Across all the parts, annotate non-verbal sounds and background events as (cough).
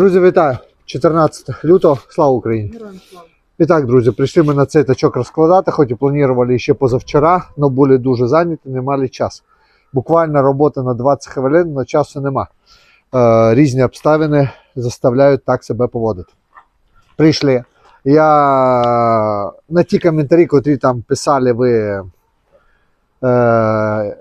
Друзі, вітаю! 14 лютого, слава Україні! І так, друзі, прийшли ми на цей тачок розкладати, хоч і планували ще позавчора, але були дуже зайняті, не мали часу. Буквально робота на 20 хвилин, але часу нема. Е, різні обставини заставляють так себе поводити. Прийшли. Я на ті коментарі, котрі там писали ви. Е,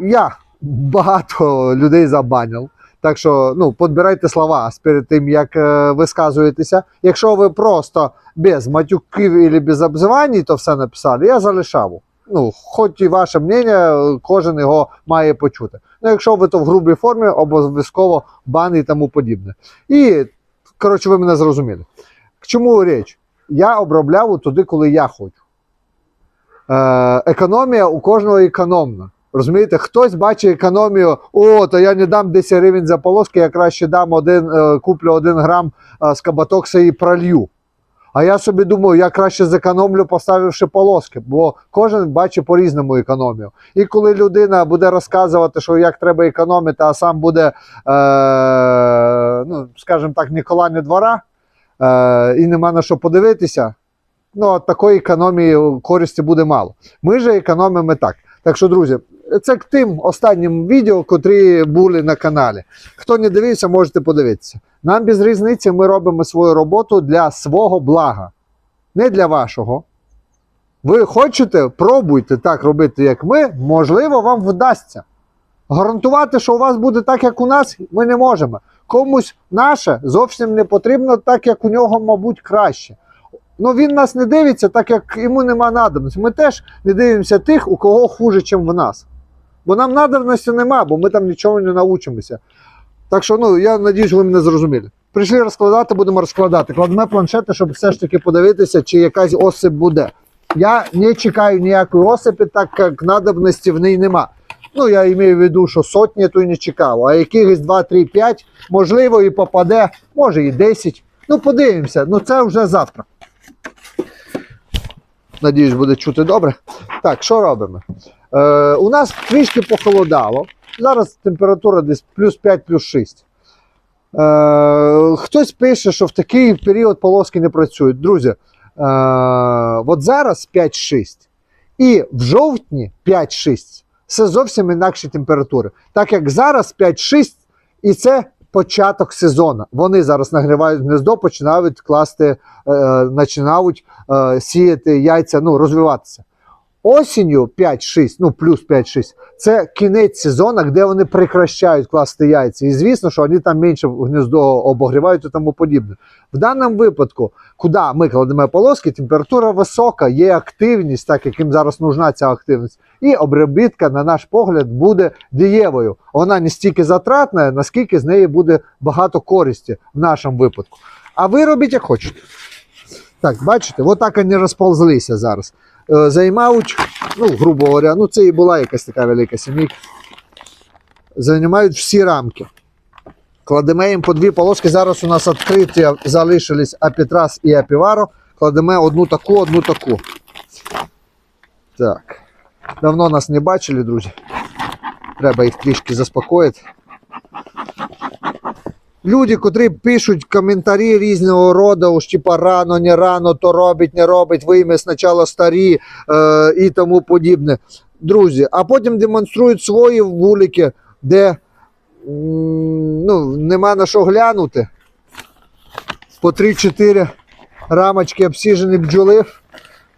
я багато людей забанив. Так що ну, підбирайте слова перед тим, як е, висказуєтеся. Якщо ви просто без матюків і без обзивань, то все написали, я залишав. Ну, хоч і ваше мнення, кожен його має почути. Ну, якщо ви то в грубій формі, обов'язково бан і тому подібне. І, коротше, ви мене зрозуміли. К чому річ? Я обробляв туди, коли я хочу. Е, економія у кожного економна. Розумієте, хтось бачить економію, о, то я не дам 10 гривень за полоски, я краще дам один, е, куплю один грам е, з кабатокса і пролью. А я собі думаю, я краще зекономлю, поставивши полоски, бо кожен бачить по-різному економію. І коли людина буде розказувати, що як треба економити, а сам буде, е, ну, скажімо так, Нікола не двора, е, і нема на що подивитися, ну, такої економії користі буде мало. Ми же економимо так. Так що, друзі, це к тим останнім відео, котрі були на каналі. Хто не дивився, можете подивитися. Нам без різниці ми робимо свою роботу для свого блага, не для вашого. Ви хочете, пробуйте так робити, як ми, можливо, вам вдасться. Гарантувати, що у вас буде так, як у нас, ми не можемо. Комусь наше зовсім не потрібно, так як у нього, мабуть, краще. Ну він нас не дивиться, так як йому нема надобності. Ми теж не дивимося тих, у кого хуже, ніж в нас. Бо нам надобності нема, бо ми там нічого не навчимося. Так що, ну, я надіюсь, ви мене зрозуміли. Прийшли розкладати, будемо розкладати. Кладемо планшети, щоб все ж таки подивитися, чи якась осип буде. Я не чекаю ніякої осипи, так як надобності в неї нема. Ну, я маю в виду, що сотні то й не чекав, а якихось 2, 3, 5, можливо, і попаде, може і 10. Ну, подивимося, ну це вже завтра. Надіюсь, буде чути добре. Так, що робимо? Е, у нас трішки похолодало. Зараз температура десь плюс 5, плюс 6. Е, хтось пише, що в такий період полоски не працюють. Друзі, е, от зараз 5-6. І в жовтні 5-6 це зовсім інакші температури. Так як зараз 5-6, і це початок сезону. Вони зараз нагрівають гнездо, починають класти, е, починають е, сіяти яйця, ну, розвиватися. Осінню 5-6, ну плюс 5-6, це кінець сезону, де вони прекращають класти яйця. І звісно, що вони там менше в гнездо обогрівають і тому подібне. В даному випадку, куди ми кладемо полоски, температура висока, є активність, так як їм зараз нужна ця активність. І обробітка, на наш погляд, буде дієвою. Вона не стільки затратна, наскільки з неї буде багато користі в нашому випадку. А ви робіть як хочете. Так, бачите, отак вони розползлися зараз. Е, Займають, ну, грубо говоря, ну це і була якась така велика сімейка. Займають всі рамки. Кладемо їм по дві полоски. Зараз у нас відкриті залишились Апітрас і Апіваро. Кладемо одну таку, одну таку. Так. Давно нас не бачили, друзі. Треба їх трішки заспокоїти. Люди, котрі пишуть коментарі різного роду, що типа рано, не рано, то робить, не робить, ви ім'я спочатку старі е, і тому подібне. Друзі, а потім демонструють свої вулики, де ну, нема на що глянути. По 3-4 рамочки обсіжені бджоли.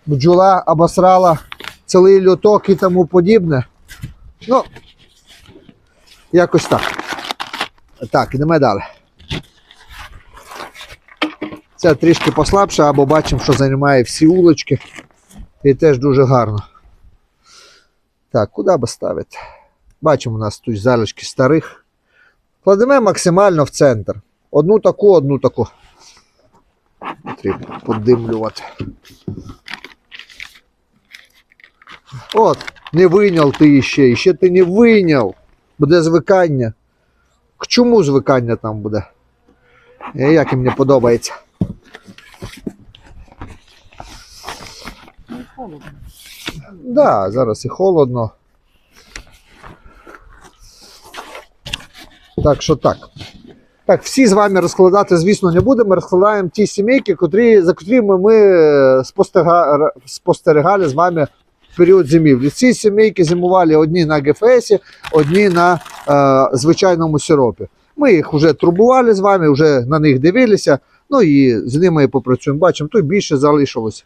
Бджола обосрала цілий льоток і тому подібне. Ну, якось так. Так, йдемо далі. Це трішки послабше, або бачимо, що займає всі улочки. І теж дуже гарно. Так, куди би ставити? Бачимо, у нас тут залишки старих. Кладемо максимально в центр. Одну таку, одну таку. Потрібно подимлювати. От, не вийняв ти ще, і ще ти не вийняв. Буде звикання. К чому звикання там буде? Е, Як і мені подобається. Холодно. Да, зараз і холодно. Так що так. Так, всі з вами розкладати, звісно, не будемо. Розкладаємо ті сімейки, котрі, за котрими ми спостерігали з вами період зимівлі. Ці сімейки зимували одні на ГФСі, одні на е, звичайному сиропі. Ми їх вже турбували з вами, вже на них дивилися. Ну і з ними і попрацюємо. Бачимо, тут більше залишилося.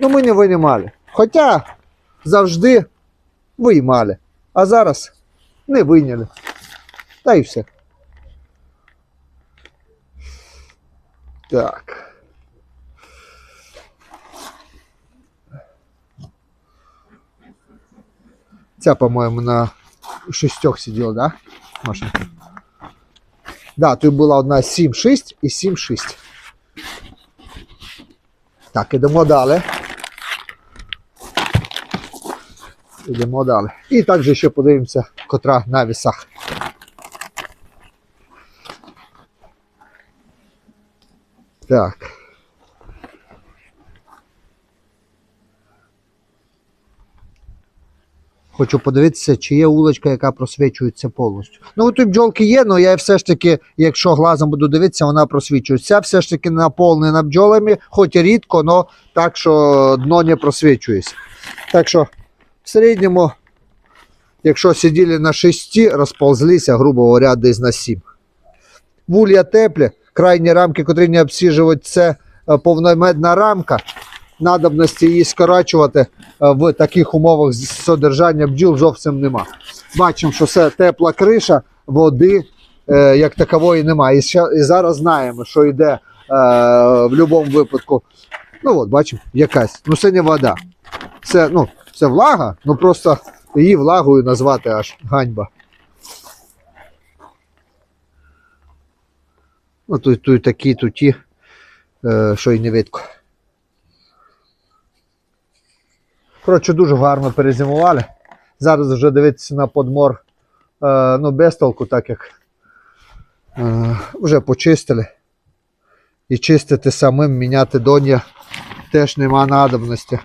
Ну, ми не винімали. Хоча завжди виймали. А зараз не вийняли. Та й все. Так. Ця, по-моєму, на шістьох сиділа, да? Машинка? Да, тут була одна 7-6 і 7-6. Так, ідемо далі. Ідемо далі. І також ще подивимося, котра на вісах. Так. Хочу подивитися, чи є улочка, яка просвічується повністю. Ну, тут бджолки є, але я все ж таки, якщо глазом буду дивитися, вона просвічується. Все ж таки наповнена бджолами, хоч і рідко, але так, що дно не просвічується. Так що в середньому, якщо сиділи на 6, розползлися, грубо говоря, десь на 7. Вулія теплі, крайні рамки, котрі не обсіжують, це е, повномедна рамка. Надобності її скорачувати е, в таких умовах содержання бджіл зовсім нема. Бачимо, що це тепла криша, води е, як такової немає. І, ще, і зараз знаємо, що йде е, в будь-якому випадку. Ну от, бачимо, якась. Ну це не вода. Це, ну, це влага, ну просто її влагою назвати аж ганьба. Ну, тут, тут такі, тут ті, е, що й не видко. Коротше, дуже гарно перезимували. Зараз вже дивитися на подмор е, ну, без толку, так як е, вже почистили. І чистити самим, міняти дон'я теж нема надобності.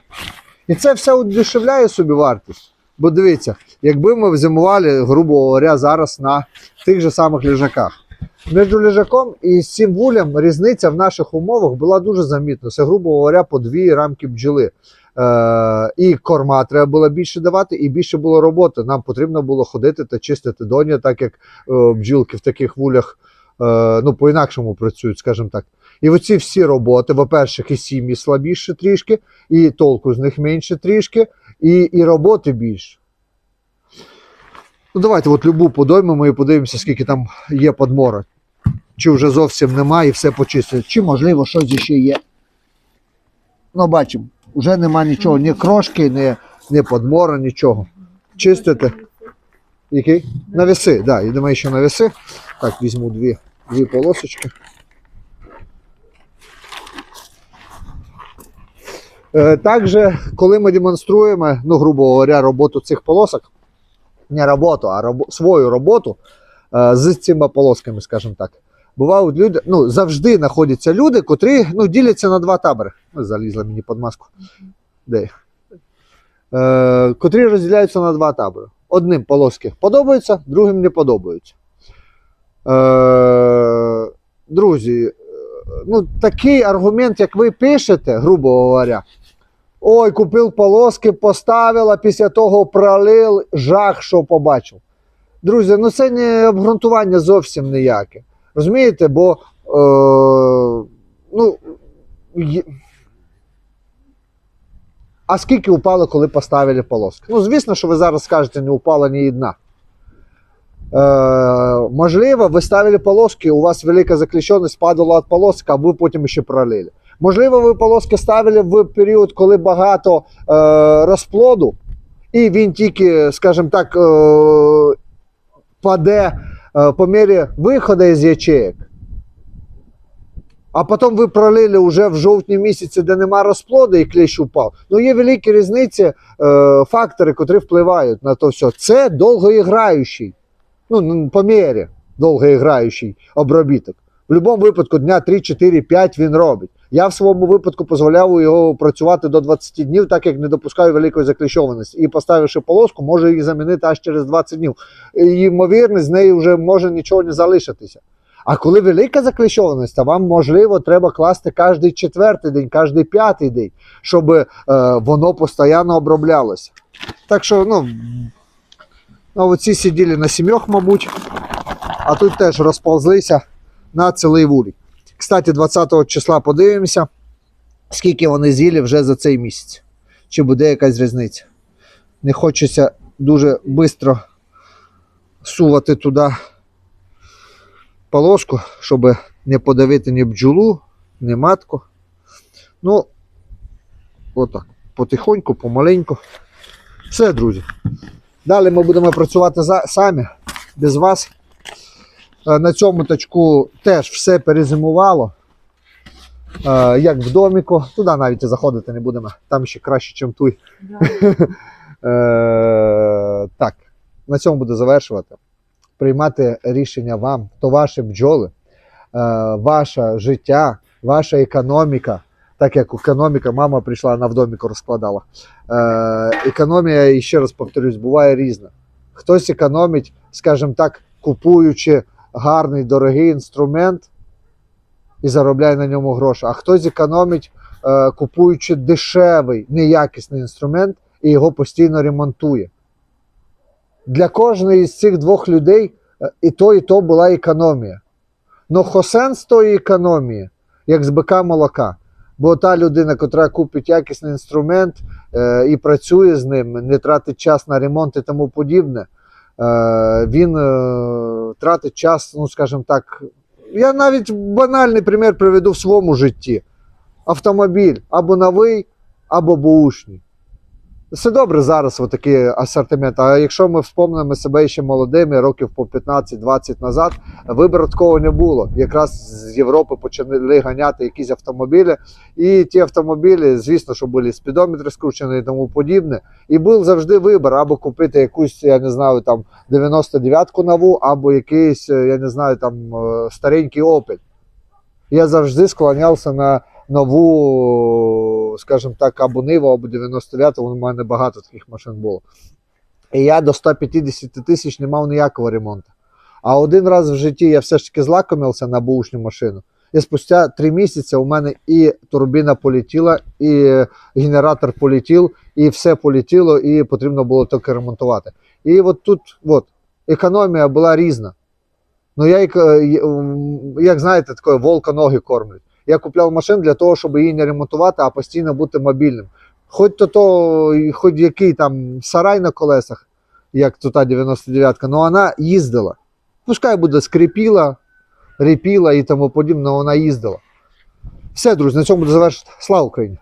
І це все удешевляє собі вартість. Бо дивіться, якби ми зимували, грубо говоря, зараз на тих же самих лежаках. Між лежаком і цим вулям різниця в наших умовах була дуже замітна. Це, грубо говоря, по дві рамки бджоли. Е, і корма треба було більше давати, і більше було роботи. Нам потрібно було ходити та чистити доня, так як е, бджілки в таких вулях е, ну, по-інакшому працюють, скажімо так. І оці всі роботи, по-перше, і сім'ї слабіше трішки, і толку з них менше трішки, і, і роботи більше. Ну, давайте от любу подоймемо і подивимося, скільки там є подмора. Чи вже зовсім немає і все почистили. Чи, можливо, щось ще є. Ну, бачимо, вже нема нічого, ні крошки, ні, ні подмора, нічого. Чистите. Який? На так, да, йдемо ще на веси. Так, візьму дві, дві полосочки. Е, Також, коли ми демонструємо, ну, грубо говоря, роботу цих полосок, не роботу, а робо, свою роботу е, з цими полосками, скажімо так. Бувають люди, ну, завжди знаходяться люди, котрі ну, діляться на два табори. Ось залізла мені під маску. Де? Е, котрі розділяються на два табори. Одним полоски подобаються, другим не подобаються. Е, друзі, е, ну, такий аргумент, як ви пишете, грубо говоря, ой, купив полоски, поставив, а після того пролив, жах, що побачив. Друзі, ну це не обґрунтування зовсім ніяке. Розумієте, бо е, ну, є- а скільки упало, коли поставили полоски? Ну, звісно, що ви зараз скажете, не упала ні одна. Е, можливо, ви ставили полоски, у вас велика заключеність падала від полосок, а ви потім ще пролили. Можливо, ви полоски ставили в період, коли багато е, розплоду, і він тільки, скажімо так, е, паде по мірі виходу із ячеек. А потім ви пролили вже в жовтні місяці, де нема розплоду і кліщ упав. Ну є великі різниці, е, фактори, котрі впливають на то все. Це довгоіграючий, ну, по мірі довгоіграючий обробіток. В будь-якому випадку дня 3, 4, 5 він робить. Я в своєму випадку дозволяв його працювати до 20 днів, так як не допускаю великої закліщованості. І поставивши полоску, можу її замінити аж через 20 днів. І, ймовірно, з неї вже може нічого не залишитися. А коли велика закліщованість, то вам можливо треба класти кожний четвертий день, кожний п'ятий день, щоб е, воно постійно оброблялося. Так що, ну, ну оці сиділи на сімьох, мабуть, а тут теж розповзлися на цілий вулик. Кстати, 20 числа подивимося, скільки вони з'їли вже за цей місяць. Чи буде якась різниця. Не хочеться дуже швидко сувати туди полоску, щоб не подавити ні бджолу, ні матку. Ну, отак. Потихоньку, помаленьку. Все, друзі. Далі ми будемо працювати самі, без вас. Е, На цьому точку теж все перезимувало. Е, Як в доміку. Туди навіть і заходити не будемо. Там ще краще, ніж. Да. (laughs) Е, так, на цьому буду завершувати. Приймати рішення вам, то ваші бджоли, ваше життя, ваша економіка. Так як економіка, мама прийшла, вона в доміку розкладала. Економія, і ще раз повторюсь, буває різна. Хтось економить, скажімо так, купуючи гарний дорогий інструмент і заробляє на ньому гроші, а хтось економить, е, купуючи дешевий, неякісний інструмент і його постійно ремонтує. Для кожної з цих двох людей е, і то, і то була економія. Но хосен з тої економії, як з бика молока. Бо та людина, яка купить якісний інструмент е, і працює з ним, не тратить час на ремонт і тому подібне, він е, тратить час, ну скажімо так. Я навіть банальний примір приведу в своєму житті: автомобіль або новий, або бушний. Все добре зараз отакий асортимент. А якщо ми вспомнимо себе ще молодими, років по 15-20 назад, вибору такого не було. Якраз з Європи почали ганяти якісь автомобілі, і ті автомобілі, звісно, що були спідометри скручені і тому подібне. І був завжди вибір або купити якусь, я не знаю, там 99-ку нову, або якийсь, я не знаю, там е, старенький Opel. Я завжди склонявся на нову, скажімо так, або Ниву, або 99 у мене багато таких машин було. І я до 150 тисяч не мав ніякого ремонту. А один раз в житті я все ж таки злакомився на бушню машину. І спустя три місяці у мене і турбіна полетіла, і генератор полетів, і все полетіло, і потрібно було тільки ремонтувати. І от тут от, економія була різна. Ну, я, е, м, як знаєте, таке волка ноги кормлять. Я купляв машину для того, щоб її не ремонтувати, а постійно бути мобільним. Хоч то, то хоч який там сарай на колесах, як тута 99-ка, але вона їздила. Пускай буде скрипіла, репіла і тому подібне, але вона їздила. Все, друзі, на цьому буду завершити. Слава Україні!